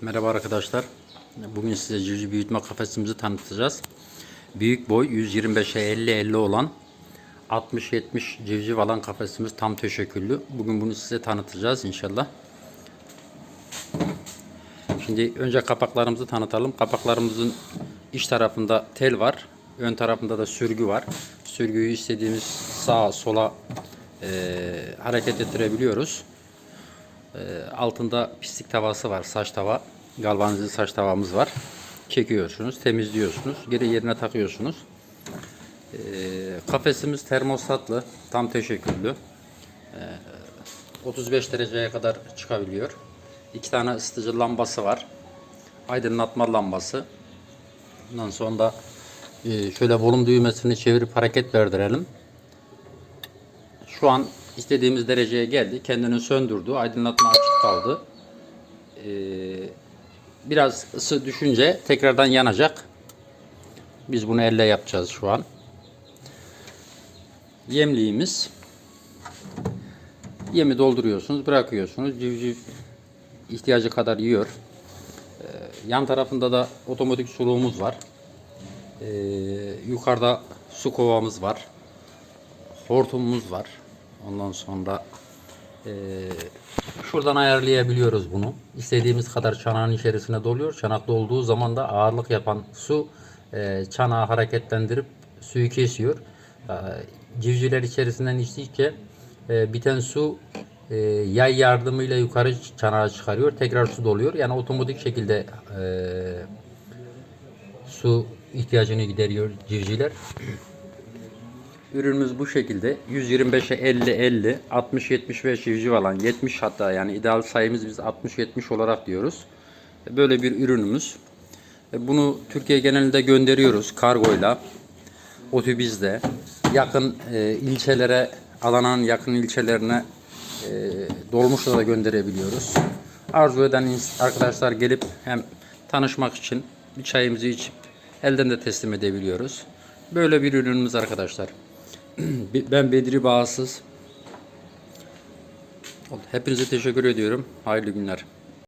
Merhaba arkadaşlar. Bugün size civciv büyütme kafesimizi tanıtacağız. Büyük boy 125'e 50-50 olan 60-70 civciv alan kafesimiz tam teşekküllü. Bugün bunu size tanıtacağız inşallah. Şimdi önce kapaklarımızı tanıtalım. Kapaklarımızın iç tarafında tel var. Ön tarafında da sürgü var. Sürgüyü istediğimiz sağa sola eee, hareket ettirebiliyoruz. Ee, altında pislik tavası var, saç tava. Galvanize saç tavamız var. Çekiyorsunuz, temizliyorsunuz, geri yerine takıyorsunuz. Ee, kafesimiz termostatlı, tam teşekküllü. Ee, 35 dereceye kadar çıkabiliyor. İki tane ısıtıcı lambası var. Aydınlatma lambası. Ondan sonra da e, şöyle volüm düğmesini çevirip hareket verdirelim. Şu an istediğimiz dereceye geldi. Kendini söndürdü. Aydınlatma açık kaldı. Ee, biraz ısı düşünce tekrardan yanacak. Biz bunu elle yapacağız şu an. Yemliğimiz. Yemi dolduruyorsunuz, bırakıyorsunuz. Civciv ihtiyacı kadar yiyor. Ee, yan tarafında da otomatik suluğumuz var. Ee, yukarıda su kovamız var hortumumuz var. Ondan sonra eee, şuradan ayarlayabiliyoruz bunu. İstediğimiz kadar çanağın içerisine doluyor. Çanakta olduğu zaman da ağırlık yapan su eee çanağı hareketlendirip suyu kesiyor. Eee, civcivler içerisinden içtikçe eee, biten su eee, yay yardımıyla yukarı çanağa çıkarıyor. Tekrar su doluyor. Yani otomatik şekilde eee, su ihtiyacını gideriyor civcivler. Ürünümüz bu şekilde. 125'e 50 50, 60 75 civciv alan 70 hatta yani ideal sayımız biz 60 70 olarak diyoruz. Böyle bir ürünümüz. E, Bunu Türkiye genelinde gönderiyoruz kargoyla. Otobüsle yakın e, ilçelere Adana'nın yakın ilçelerine e, dolmuşla da gönderebiliyoruz. Arzu eden arkadaşlar gelip hem tanışmak için bir çayımızı içip elden de teslim edebiliyoruz. Böyle bir ürünümüz arkadaşlar. Ben Bedri Bağsız. Hepinize teşekkür ediyorum. Hayırlı günler.